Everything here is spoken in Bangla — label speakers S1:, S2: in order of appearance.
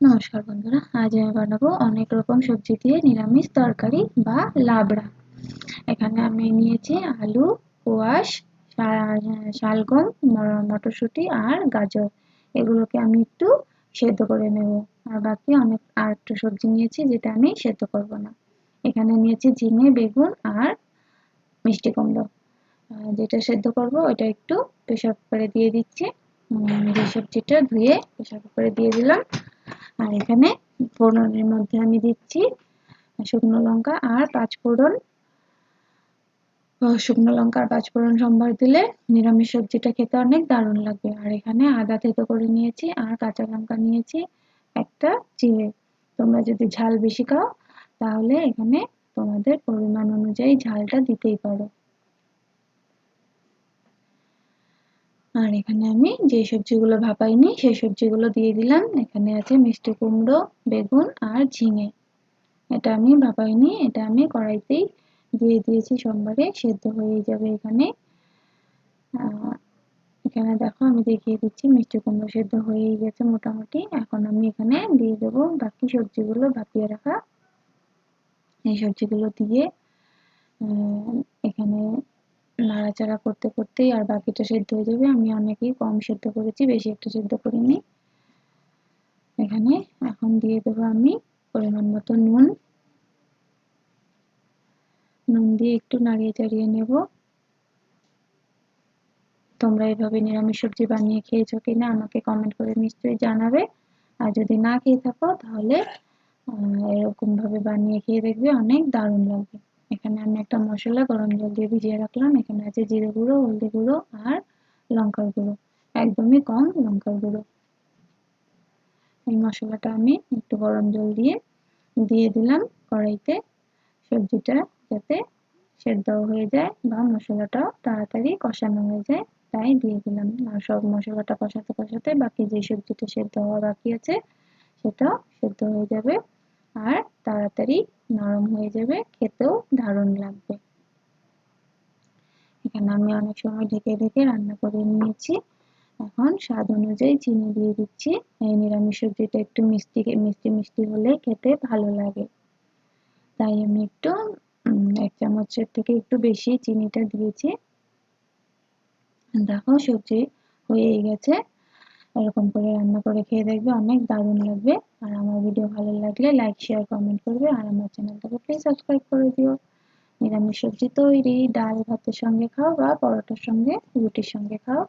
S1: নমস্কার বন্ধুরা, আজ আমি বানাবো অনেক রকম সবজি দিয়ে নিরামিষ তরকারি বা লাবড়া। এখানে আমি নিয়েছি আলু, কোয়াশ শালগম মটরশুঁটি আর গাজর। এগুলোকে আমি একটু সেদ্ধ করে নেব। আর বাকি অনেক, আর একটু সবজি নিয়েছি যেটা আমি সেদ্ধ করব না। এখানে নিয়েছি ঝিঙে, বেগুন আর মিষ্টি কুমড়ো। যেটা সেদ্ধ করব ওটা একটু প্রেশার কুকারে দিয়ে দিচ্ছি। সবজিটা ধুয়ে প্রেশার কুকারে দিয়ে দিলাম। আর এখানে ফোড়নের মধ্যে আমি দিচ্ছি শুকনো লঙ্কা আর পাঁচ ফোড়ন। শুকনো লঙ্কা আর পাঁচ ফোড়ন সম্বার দিলে নিরামিষ সবজিটা খেতে অনেক দারুণ লাগবে। আর এখানে আদা থেতো করে নিয়েছি আর কাঁচা লঙ্কা নিয়েছি একটা চিড়ে। তোমরা যদি ঝাল বেশি খাও তাহলে এখানে তোমাদের পরিমাণ অনুযায়ী ঝালটা দিতেই পারো। এখানে আমি যে সবজিগুলো ভাপাইনি সেই সবজিগুলো দিয়ে দিলাম। এখানে আছে মিষ্টি কুমড়ো, বেগুন আর ঝিঙে। এটা আমি ভাপাইনি, এটা আমি কড়াইতেই দিয়ে দিয়েছি সোমবারে, সেদ্ধ হয়ে যাবে এখানে। এখানে দেখো আমি দেখিয়ে দিচ্ছি, মিষ্টি কুমড়ো সেদ্ধ হয়েই গেছে মোটামুটি। এখন আমি এখানে দিয়ে দেবো বাকি সবজিগুলো ভাপিয়ে রাখা। এই সবজিগুলো দিয়ে এখানে নাড়াচাড়া করতে করতেই আর বাকিটা সেদ্ধ হয়ে যাবে। আমি অনেকেই কম সেদ্ধ করেছি, বেশি একটা সেদ্ধ করিনি। এখানে এখন দিয়ে দেবো আমি পরিমাণ মতো নুন। নুন দিয়ে একটু নাড়িয়ে চাড়িয়ে নেব। তোমরা এভাবে নিরামিষ সবজি বানিয়ে খেয়েছো কিনা আমাকে কমেন্ট করে নিশ্চয়ই জানাবে। আর যদি না খেয়ে থাকো তাহলে এরকমভাবে বানিয়ে খেয়ে দেখবে অনেক দারুণ লাগবে। এখানে আমি একটা মশলা গরম জল দিয়ে ভিজিয়ে রাখলাম। এখানে আছে জিরে গুঁড়ো, হলদি গুঁড়ো আর লঙ্কার গুঁড়ো। একদমই কম লঙ্কার গুঁড়ো। এই মশলাটা আমি একটু গরম জল দিয়ে দিয়ে দিলাম কড়াইতে। সবজিটা যাতে সেদ্ধ হয়ে যায় বা মশলাটাও তাড়াতাড়ি কষানো হয়ে যায়, তাই দিয়ে দিলাম। আর সব মশলাটা কষাতে কষাতে বাকি যে সবজিটা সেদ্ধ হওয়া বাকি আছে, সেটাও সেদ্ধ হয়ে যাবে। আর তাড়াতাড়ি নরম হয়ে যাবে, খেতেও দারুণ লাগবে। এখানে আমি অনেক সময় ঢেকে ঢেকে রান্না করে নিয়েছি। এখন স্বাদ অনুযায়ী চিনি দিয়ে দিচ্ছি। এই নিরামিষ সবজিটা একটু মিষ্টি মিষ্টি মিষ্টি হলে খেতে ভালো লাগে। তাই আমি একটু এক চামচের থেকে একটু বেশি চিনিটা দিয়েছি। দেখো সবজি হয়েই গেছে। এরকম করে রান্না করে খেয়ে দেখবে, অনেক দারুণ লাগবে। আর আমার ভিডিও ভালো লাগলে লাইক শেয়ার কমেন্ট করবে। আর আমার চ্যানেলটাকে প্লিজ সাবস্ক্রাইব করে দিও। নিরামিষ সবজি তৈরি, ডাল ভাতের সঙ্গে খাও বা পরোটার সঙ্গে রুটির সঙ্গে খাও।